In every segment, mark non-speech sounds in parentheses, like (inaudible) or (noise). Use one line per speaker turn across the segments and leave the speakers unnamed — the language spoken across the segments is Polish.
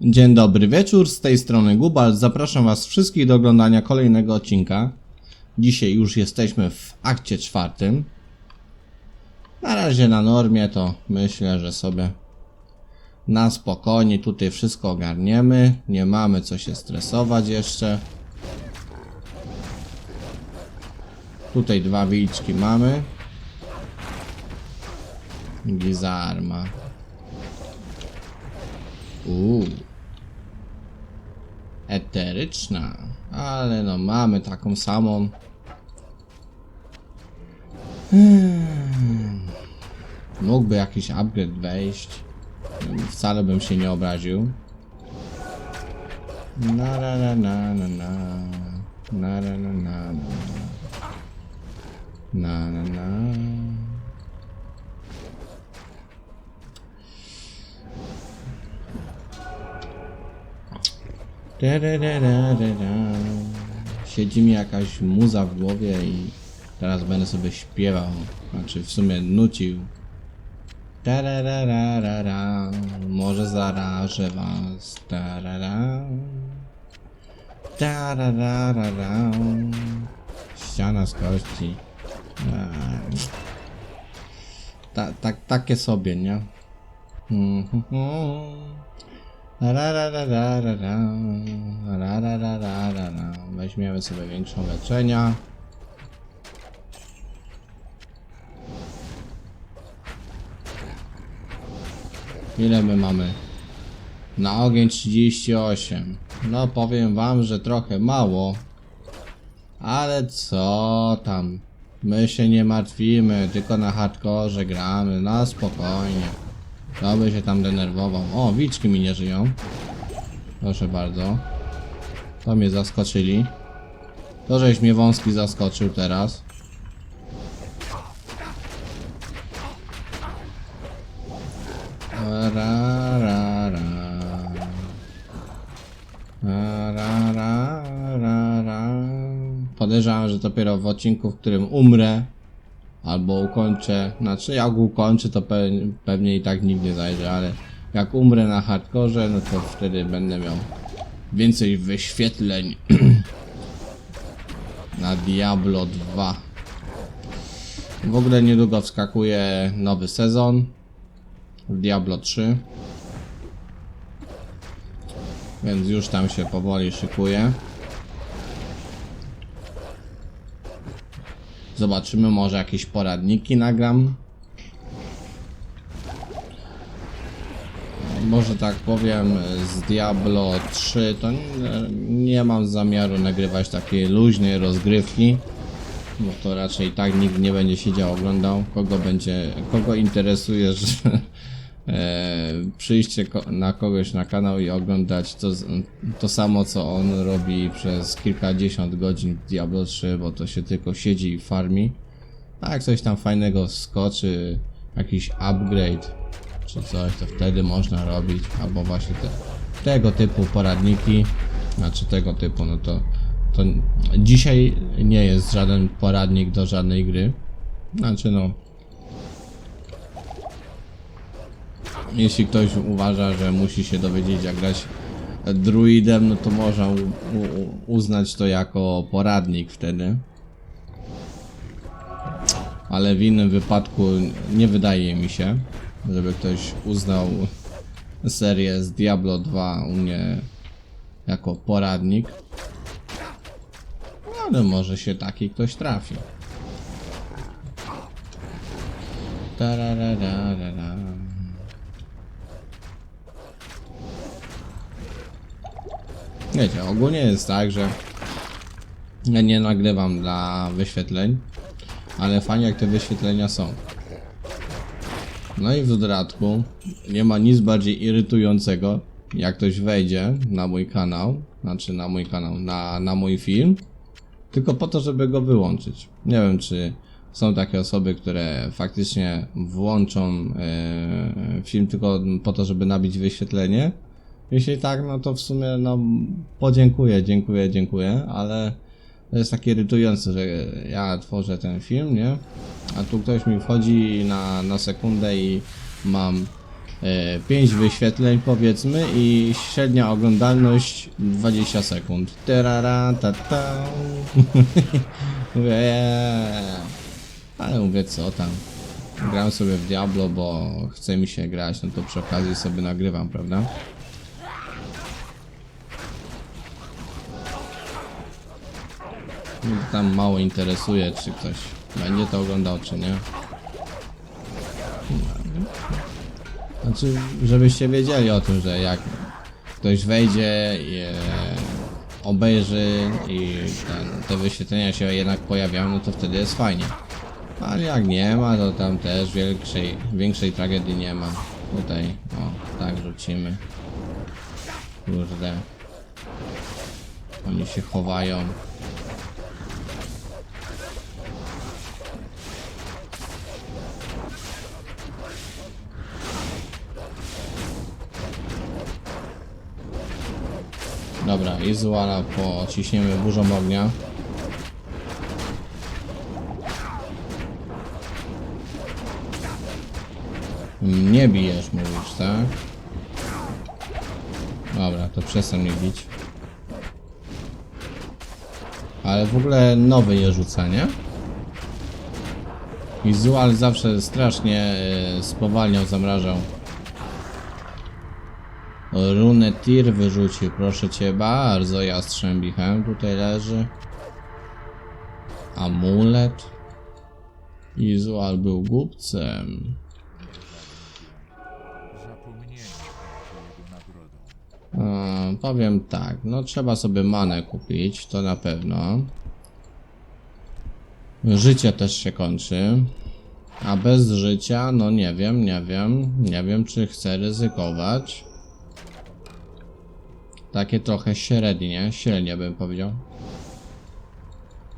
Dzień dobry wieczór, z tej strony Gubal. Zapraszam Was wszystkich do oglądania kolejnego odcinka. Dzisiaj już jesteśmy w akcie czwartym. Na razie na normie to myślę, że sobie na spokojnie tutaj wszystko ogarniemy. Nie mamy co się stresować jeszcze. Tutaj dwa wilczki mamy. Gizarma. Uuu. Eteryczna. Ale no mamy taką samą. Hmm. Mógłby jakiś upgrade wejść. Wcale bym się nie obraził. Na na na na na na. Na na na na na. Na na na. Siedzi mi jakaś muza w głowie i teraz będę sobie śpiewał. Znaczy w sumie nucił. Da. Może zarażę was. Da, da, da. Ściana z kości. A. Ta, tak, takie sobie, nie? Mhm. Weźmiemy sobie większą leczenia. Ile my mamy? Na ogień 38. No powiem wam, że trochę mało. Ale co tam? My się nie martwimy, tylko na hardkorze gramy, na spokojnie. Kto by się tam denerwował? O, wilczki mi nie żyją. Proszę bardzo. To mnie zaskoczyli. To, żeś mnie wąski zaskoczył teraz. Ra, ra, ra. Ra, ra, ra, ra. Podejrzewam, że dopiero w odcinku, w którym umrę, albo ukończę, znaczy jak ukończę to pe pewnie i tak nikt nie zajrzy, ale jak umrę na hardkorze, no to wtedy będę miał więcej wyświetleń (clears throat) na Diablo 2. W ogóle niedługo wskakuje nowy sezon w Diablo 3. Więc już tam się powoli szykuje. Zobaczymy, może jakieś poradniki nagram. Może tak powiem, z Diablo 3 to nie, nie mam zamiaru nagrywać takiej luźnej rozgrywki. Bo to raczej tak nikt nie będzie siedział oglądał. Kogo będzie, kogo interesuje, że przyjście ko na kogoś na kanał i oglądać to, to samo co on robi przez kilkadziesiąt godzin w Diablo 3, bo to się tylko siedzi i farmi. A jak coś tam fajnego skoczy, jakiś upgrade czy coś, to wtedy można robić, albo właśnie te, tego typu poradniki, znaczy tego typu, no to, to dzisiaj nie jest żaden poradnik do żadnej gry. Znaczy no, Jeśli ktoś uważa, że musi się dowiedzieć jak grać druidem, no to można uznać to jako poradnik wtedy. Ale w innym wypadku nie wydaje mi się, żeby ktoś uznał serię z Diablo 2 u mnie jako poradnik. Ale może się taki ktoś trafi. Tarararara. Wiecie, ogólnie jest tak, że ja nie nagrywam dla wyświetleń, ale fajnie jak te wyświetlenia są. No i w dodatku nie ma nic bardziej irytującego, jak ktoś wejdzie na mój kanał, znaczy na mój kanał, na, na mój film, tylko po to, żeby go wyłączyć. Nie wiem, czy są takie osoby, które faktycznie włączą e, film tylko po to, żeby nabić wyświetlenie. Jeśli tak, no to w sumie no podziękuję, dziękuję, dziękuję, ale to jest takie irytujące, że ja tworzę ten film, nie? A tu ktoś mi wchodzi na, na sekundę i mam 5 wyświetleń powiedzmy i średnia oglądalność 20 sekund. Terara, ta, ta. (laughs) Mówię, eee. ale mówię co tam. Gram sobie w Diablo, bo chce mi się grać, no to przy okazji sobie nagrywam, prawda? Tam mało interesuje, czy ktoś będzie to oglądał, czy nie. Znaczy, żebyście wiedzieli o tym, że jak ktoś wejdzie i e, obejrzy i ten, te wyświetlenia się jednak pojawiają, no to wtedy jest fajnie. Ale jak nie ma, to tam też większej, większej tragedii nie ma. Tutaj, o, tak rzucimy. Kurde. Oni się chowają. Dobra, Izuala pociśniemy burzą ognia. Nie bijesz, mówisz, tak? Dobra, to przestań mnie bić. Ale w ogóle nowy je rzuca, nie? Zawsze strasznie e, spowalniał, zamrażał. Runę tir wyrzucił, proszę cię bardzo, jastrzębichem tutaj leży. Amulet. Izual był głupcem. Powiem tak, no trzeba sobie manę kupić, to na pewno. Życie też się kończy. A bez życia, no nie wiem, nie wiem, nie wiem czy chcę ryzykować. Takie trochę średnie, średnie bym powiedział.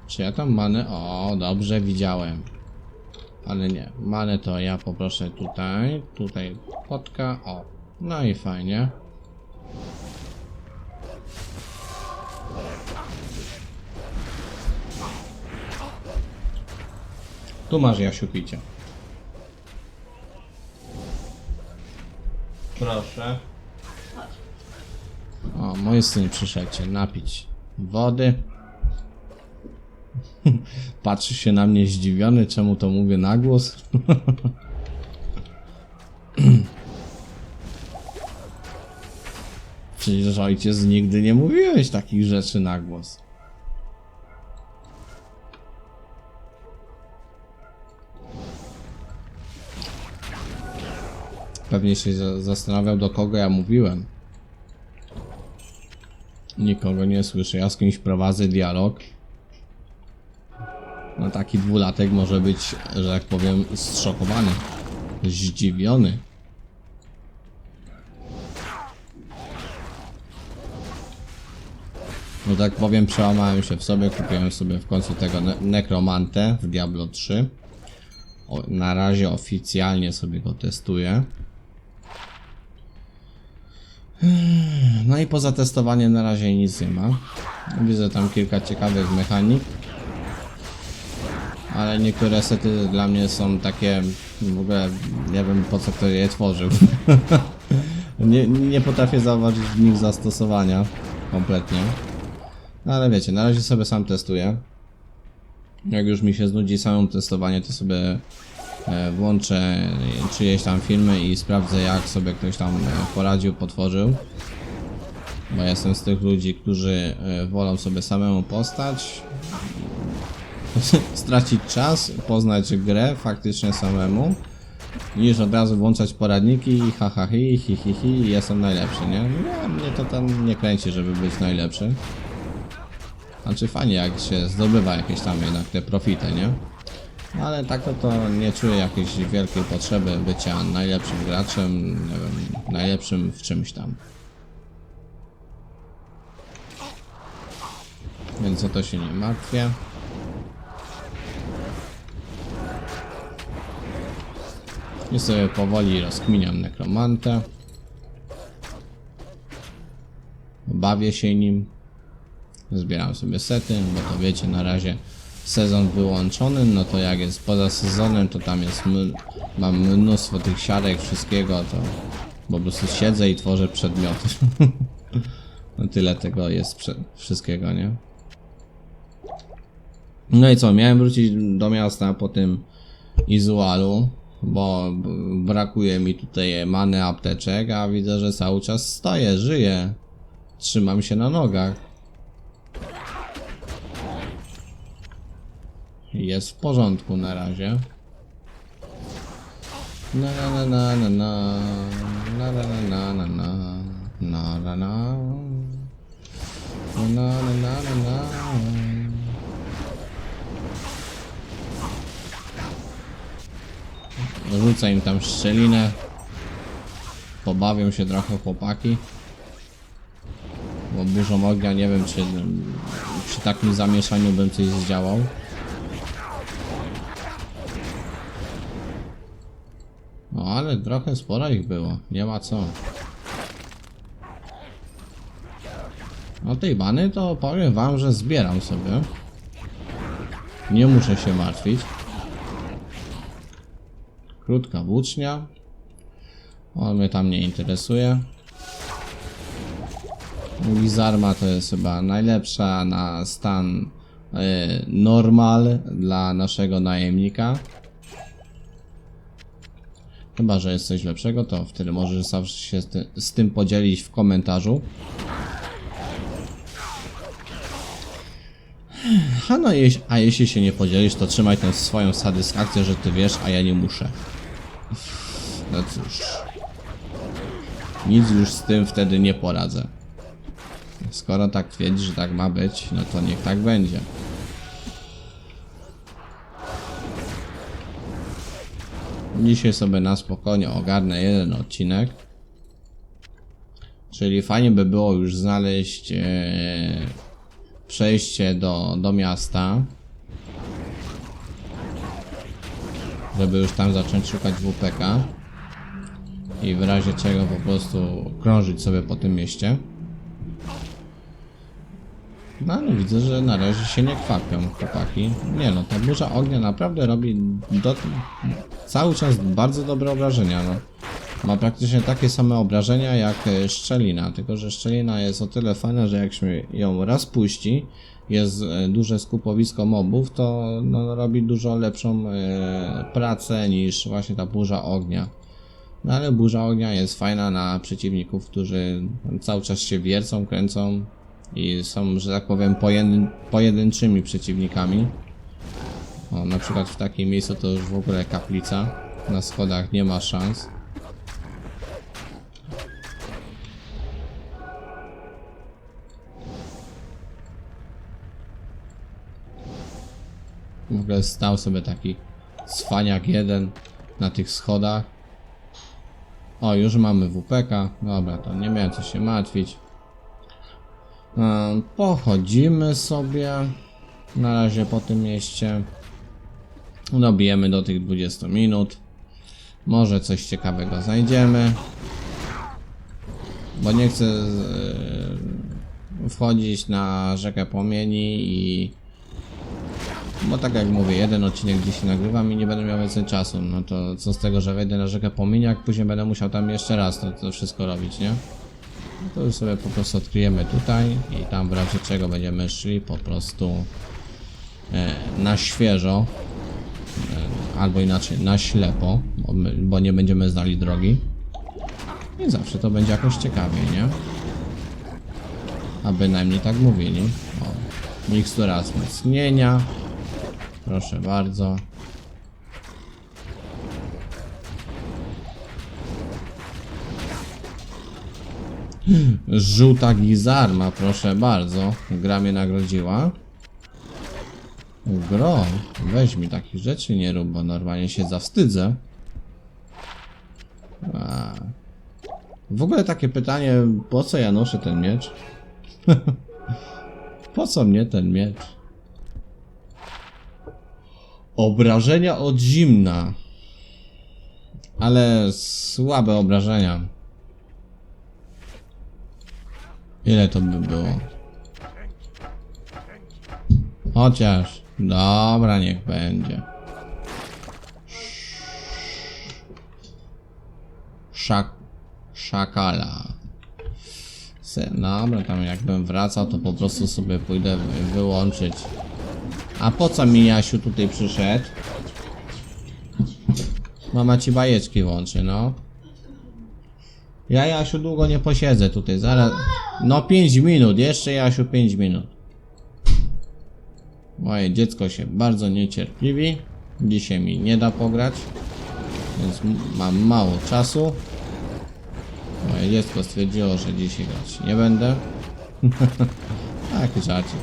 Czy ja tam manę? O, dobrze widziałem. Ale nie, manę to ja poproszę tutaj, tutaj potka, o. No i fajnie. Tu masz Jasiu picie. Proszę. O, mój syn przyszedł napić wody. (laughs) Patrzy się na mnie zdziwiony, czemu to mówię na głos. (laughs) Przecież ojciec nigdy nie mówiłeś takich rzeczy na głos. Pewnie się za- zastanawiał, do kogo ja mówiłem. Nikogo nie słyszę. Ja z kimś prowadzę dialog. No taki dwulatek może być, że tak powiem, zszokowany, zdziwiony. No tak powiem, przełamałem się w sobie, kupiłem sobie w końcu tego ne Necromantę w Diablo 3. O, na razie oficjalnie sobie go testuję. No i poza testowaniem na razie nic nie ma. Widzę tam kilka ciekawych mechanik. Ale niektóre sety dla mnie są takie, w ogóle nie wiem po co kto je tworzył. (laughs) nie, nie potrafię zauważyć w nich zastosowania kompletnie. No ale wiecie, na razie sobie sam testuję. Jak już mi się znudzi samą testowanie, to sobie włączę czyjeś tam filmy i sprawdzę jak sobie ktoś tam e, poradził, potworzył. Bo ja jestem z tych ludzi, którzy e, wolą sobie samemu postać, (laughs) stracić czas, poznać grę faktycznie samemu, niż od razu włączać poradniki i ha ha hi, hi hi hi i jestem najlepszy, nie? nie? Mnie to tam nie kręci, żeby być najlepszy. Znaczy fajnie jak się zdobywa jakieś tam jednak te profity, nie? Ale tak to, to nie czuję jakiejś wielkiej potrzeby bycia najlepszym graczem, nie wiem, najlepszym w czymś tam. Więc o to się nie martwię. I sobie powoli rozkminiam nekromantę. Bawię się nim. Zbieram sobie sety, bo to wiecie, na razie sezon wyłączony, no to jak jest poza sezonem, to tam jest mam mnóstwo tych siarek, wszystkiego, to po prostu siedzę i tworzę przedmioty. (laughs) no tyle tego jest wszystkiego, nie? No i co, miałem wrócić do miasta po tym Izualu, bo brakuje mi tutaj many apteczek, a widzę, że cały czas stoję, żyję. Trzymam się na nogach. Jest w porządku na razie. Na na na na na na na na na na na na na na na na na na Rzucę im tam szczelinę. Pobawią się trochę chłopaki. Bo burzą ognia nie wiem czy przy takim zamieszaniu bym coś zdziałał. No ale trochę sporo ich było, nie ma co. No tej bany to powiem wam, że zbieram sobie. Nie muszę się martwić. Krótka włócznia. On mnie tam nie interesuje. Lizarma to jest chyba najlepsza na stan y, normal dla naszego najemnika. Chyba, że jest coś lepszego, to wtedy możesz zawsze się z, ty, z tym podzielić w komentarzu. A no, a jeśli się nie podzielisz, to trzymaj tę swoją satysfakcję, że ty wiesz, a ja nie muszę. No cóż. Nic już z tym wtedy nie poradzę. Skoro tak twierdzisz, że tak ma być, no to niech tak będzie. Dzisiaj sobie na spokojnie ogarnę jeden odcinek. Czyli fajnie by było już znaleźć e, przejście do, do miasta. Żeby już tam zacząć szukać WPK. I w razie czego po prostu krążyć sobie po tym mieście. No ale widzę, że na razie się nie kwapią chłopaki. Nie no, ta burza ognia naprawdę robi do... cały czas bardzo dobre obrażenia. No. Ma praktycznie takie same obrażenia jak e, szczelina, tylko że szczelina jest o tyle fajna, że jak się ją raz puści, jest e, duże skupowisko mobów, to no, robi dużo lepszą e, pracę niż właśnie ta burza ognia. No ale burza ognia jest fajna na przeciwników, którzy cały czas się wiercą, kręcą i są, że tak powiem, pojedyn pojedynczymi przeciwnikami. O, na przykład w takim miejscu to już w ogóle kaplica. Na schodach nie ma szans. W ogóle stał sobie taki cwaniak jeden na tych schodach. O, już mamy WPK. Dobra, to nie miałem co się martwić. Ehm, Pochodzimy sobie na razie po tym mieście. Dobijemy do tych 20 minut. Może coś ciekawego znajdziemy. Bo nie chcę e, wchodzić na rzekę płomieni i bo tak jak mówię, jeden odcinek gdzieś nagrywam i nie będę miał więcej czasu. No to co z tego, że wejdę na rzekę płomieni, jak później będę musiał tam jeszcze raz to, to wszystko robić, nie? No to już sobie po prostu odkryjemy tutaj i tam w razie czego będziemy szli po prostu e, na świeżo e, albo inaczej na ślepo, bo, nie będziemy znali drogi i zawsze to będzie jakoś ciekawiej, nie? A bynajmniej tak mówili. O, mikstura wzmocnienia. Proszę bardzo. Żółta gizarma, proszę bardzo. Gra mnie nagrodziła. Gro, weź mi takich rzeczy nie rób, bo normalnie się zawstydzę. A. W ogóle takie pytanie, po co ja noszę ten miecz? (laughs) po co mnie ten miecz? Obrażenia od zimna. Ale słabe obrażenia. Ile to by było? Chociaż. Dobra, niech będzie. Szak... Szakala. Se, dobra, tam jakbym wracał, to po prostu sobie pójdę wy- wyłączyć. A po co mi Jasiu tutaj przyszedł? Mama ci bajeczki włączy, no. Ja Jasiu długo nie posiedzę tutaj, zaraz. No 5 minut, jeszcze Jasiu 5 minut. Moje dziecko się bardzo niecierpliwi. Dzisiaj mi nie da pograć, więc mam mało czasu. Moje dziecko stwierdziło, że dzisiaj grać nie będę. (laughs) tak, żarcik.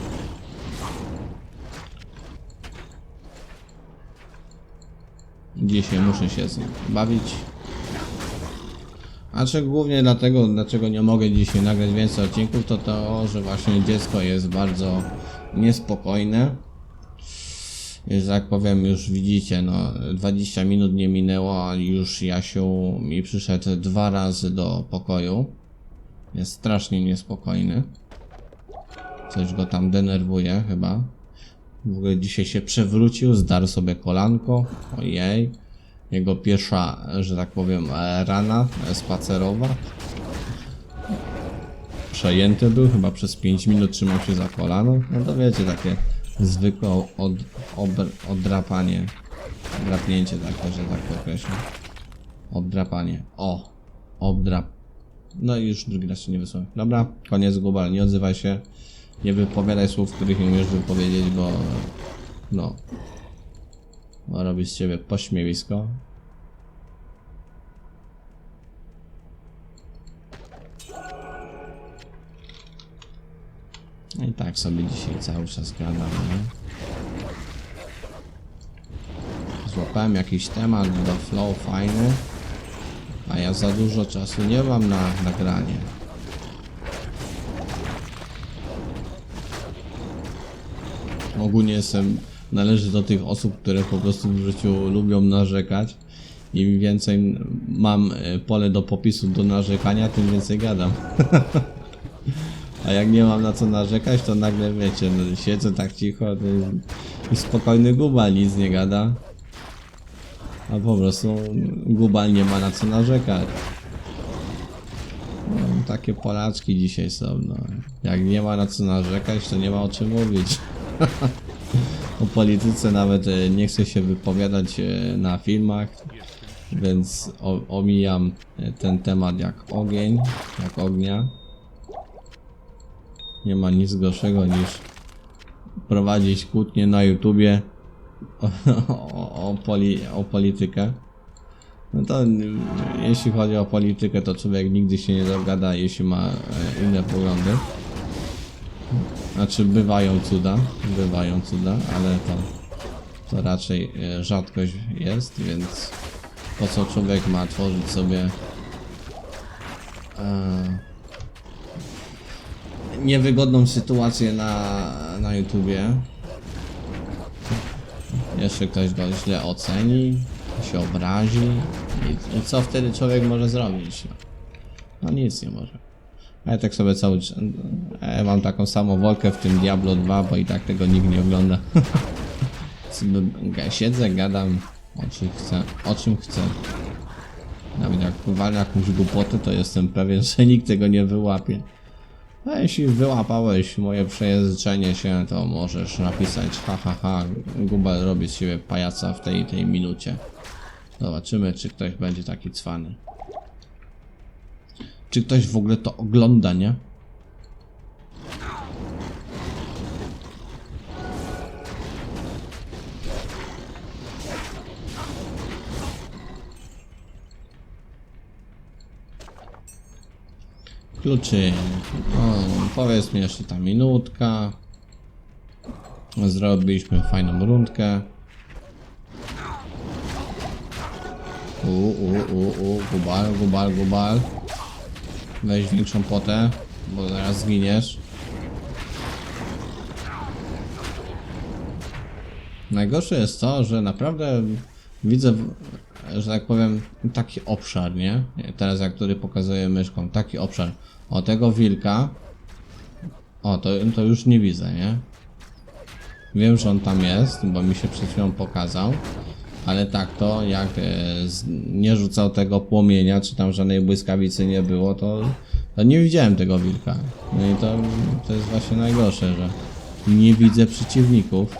Dzisiaj muszę się z nim bawić. A czy głównie dlatego, dlaczego nie mogę dzisiaj nagrać więcej odcinków, to to, że właśnie dziecko jest bardzo niespokojne. Jest, jak powiem, już widzicie, no 20 minut nie minęło, a już Jasiu mi przyszedł dwa razy do pokoju. Jest strasznie niespokojny. Coś go tam denerwuje chyba. W ogóle dzisiaj się przewrócił, zdarł sobie kolanko. Ojej. Jego pierwsza, że tak powiem, e, rana e, spacerowa. Przejęty był, chyba przez 5 minut trzymał się za kolano. No to wiecie, takie zwykłe od, obr, oddrapanie. Drapnięcie takie, że tak określę. Oddrapanie. O! Obdrap. No i już drugi raz się nie wysłałem. Dobra, koniec Gubal, nie odzywaj się. Nie wypowiadaj słów, których nie umiesz wypowiedzieć, bo... No. Robi z ciebie pośmiewisko. No i tak sobie dzisiaj cały czas gadam, nie? Złapałem jakiś temat do flow fajny, a ja za dużo czasu nie mam na nagranie. Ogólnie jestem, należy do tych osób, które po prostu w życiu lubią narzekać. Im więcej mam e, pole do popisu do narzekania, tym więcej gadam. (laughs) A jak nie mam na co narzekać, to nagle wiecie, no, siedzę tak cicho i spokojny gubal nic nie gada. A po prostu gubal nie ma na co narzekać. No, takie Polaczki dzisiaj są, no. Jak nie ma na co narzekać, to nie ma o czym mówić. (laughs) o polityce nawet e, nie chcę się wypowiadać e, na filmach, więc omijam e, ten temat jak ogień, jak ognia. Nie ma nic gorszego niż prowadzić kłótnie na YouTubie o, o, o, poli, o politykę. No to jeśli chodzi o politykę, to człowiek nigdy się nie dogada, jeśli ma inne poglądy. Znaczy bywają cuda, bywają cuda, ale to, to raczej e, rzadkość jest, więc po co człowiek ma tworzyć sobie e, niewygodną sytuację na, na YouTubie. Jeszcze ktoś go źle oceni, się obrazi i, co wtedy człowiek może zrobić? No, no nic nie może. A ja tak sobie cały czas, ja mam taką samą wolkę w tym Diablo 2, bo i tak tego nikt nie ogląda. (laughs) Ga- Siedzę, gadam o czym chcę, o czym chcę. Nawet jak walę jakąś głupotę, to jestem pewien, (laughs) że nikt tego nie wyłapie. A jeśli wyłapałeś moje przejęzyczenie się, to możesz napisać ha ha ha, Gubal robi z siebie pajaca w tej tej minucie. Zobaczymy, czy ktoś będzie taki cwany. Czy ktoś w ogóle to ogląda, nie? Kluczy. O, powiedz mi jeszcze ta minutka. Zrobiliśmy fajną rundkę. U, u, u, u, gubal, gubal, gubal. Weź większą potę, bo zaraz zginiesz. Najgorsze jest to, że naprawdę widzę, że tak powiem, taki obszar, nie? Teraz jak który pokazuję myszką, taki obszar. O tego wilka. O, to, to już nie widzę, nie? Wiem, że on tam jest, bo mi się przed chwilą pokazał. Ale tak to, jak e, nie rzucał tego płomienia, czy tam żadnej błyskawicy nie było, to, to nie widziałem tego wilka. No i to, to jest właśnie najgorsze, że nie widzę przeciwników.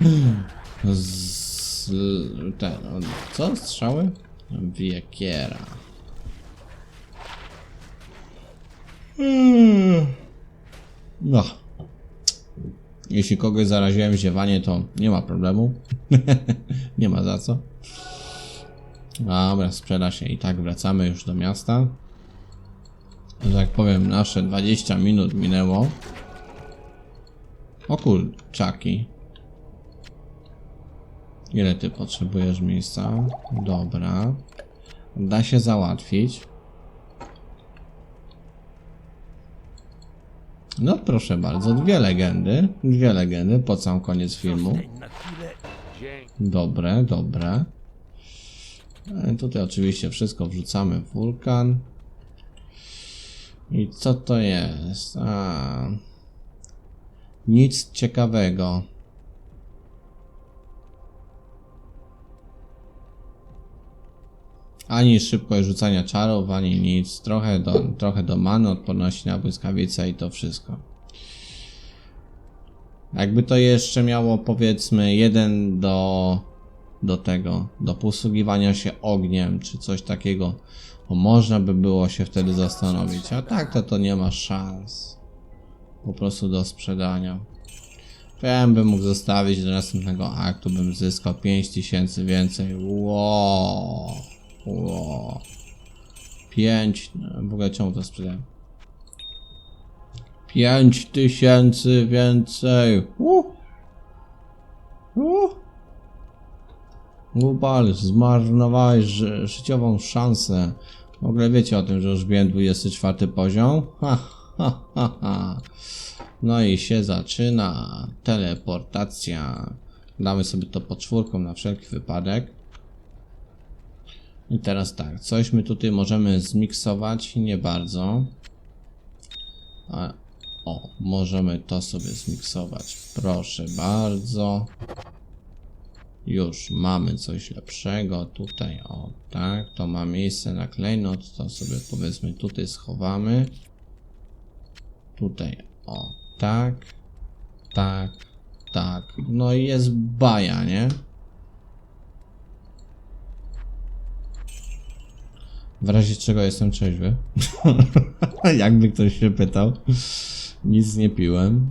(clears throat) Ten, co? Strzały? Wiekiera. No. Jeśli kogoś zaraziłem ziewanie, to nie ma problemu. (laughs) nie ma za co. Dobra, sprzeda się i tak wracamy już do miasta. Że tak powiem, nasze 20 minut minęło. O kurczaki. Ile ty potrzebujesz miejsca? Dobra. Da się załatwić. No proszę bardzo, dwie legendy. Dwie legendy po sam koniec filmu. Dobre, dobre. E, Tutaj oczywiście wszystko wrzucamy w wulkan. I co to jest? A, nic ciekawego. Ani szybkość rzucania czarów, ani nic. Trochę do, trochę do odporności na błyskawicę i to wszystko. Jakby to jeszcze miało powiedzmy jeden do, do tego, do posługiwania się ogniem, czy coś takiego, bo można by było się wtedy zastanowić. A tak to to nie ma szans. Po prostu do sprzedania. Wiem, bym mógł zostawić do następnego aktu, bym zyskał 5000 więcej. Wow. Wow. 5. W ogóle czemu to sprzedałem? 5000 więcej. Uh. Uh. Zmarnowałeś ży życiową szansę. W ogóle wiecie o tym, że już biłem 24 poziom? Ha, ha, ha, ha. No i się zaczyna teleportacja. Damy sobie to pod czwórką na wszelki wypadek. I teraz tak, coś my tutaj możemy zmiksować, nie bardzo. A, o, możemy to sobie zmiksować, proszę bardzo. Już mamy coś lepszego tutaj, o tak, to ma miejsce na klejnot, to sobie powiedzmy tutaj schowamy. Tutaj, o tak, tak, tak, no i jest baja, nie? W razie czego jestem trzeźwy. (laughs) Jakby ktoś się pytał. Nic nie piłem.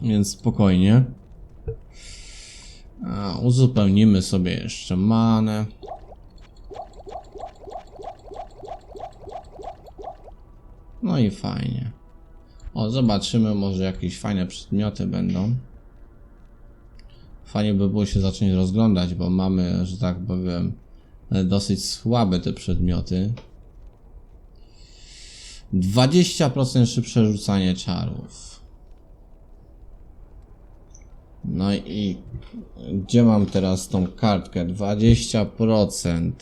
Więc spokojnie. A, uzupełnimy sobie jeszcze manę. No i fajnie. O, zobaczymy, może jakieś fajne przedmioty będą. Fajnie by było się zacząć rozglądać, bo mamy, że tak powiem, dosyć słabe te przedmioty. 20% szybsze rzucanie czarów. No i gdzie mam teraz tą kartkę? 20%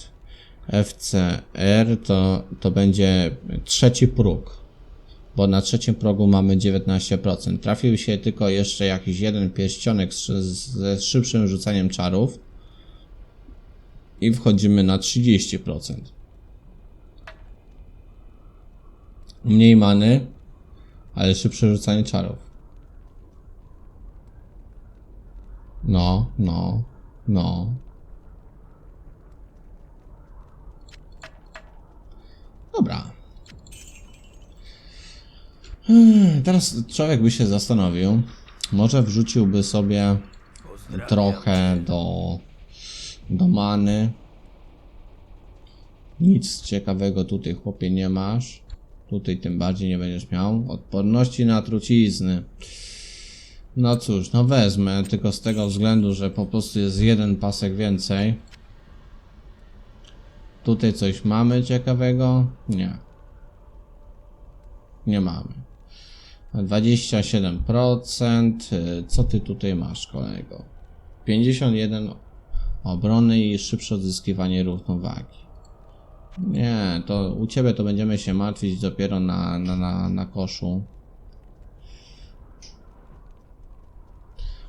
FCR to, to będzie trzeci próg. Bo na trzecim progu mamy 19%. Trafił się tylko jeszcze jakiś jeden pierścionek z- ze szybszym rzucaniem czarów i wchodzimy na 30%. Mniej many, ale szybsze rzucanie czarów. No, no, no. Dobra. Hmm, Teraz człowiek by się zastanowił. Może wrzuciłby sobie trochę do do many. Nic ciekawego tutaj chłopie nie masz. Tutaj tym bardziej nie będziesz miał. Odporności na trucizny. No cóż, no wezmę, tylko z tego względu, że po prostu jest jeden pasek więcej. Tutaj coś mamy ciekawego? Nie. Nie mamy. 27%. Y, Co ty tutaj masz, kolego? 51 obrony i szybsze odzyskiwanie równowagi. Nie, to u ciebie to będziemy się martwić dopiero na, na, na, na koszu.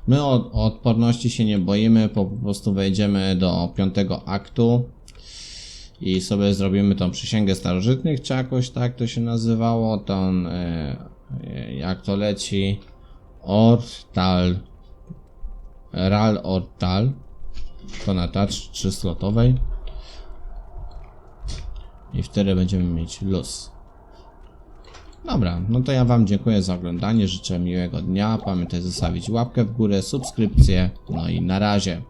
My o, o odporności się nie boimy, po, prostu wejdziemy do piątego aktu i sobie zrobimy tą przysięgę starożytnych, czy jakoś tak to się nazywało, tą, e, e, jak to leci, Ortal, Ral Ortal, to na touch 3 slotowej i wtedy będziemy mieć luz. Dobra, no to ja Wam dziękuję za oglądanie, życzę miłego dnia, pamiętaj zostawić łapkę w górę, subskrypcję, no i na razie.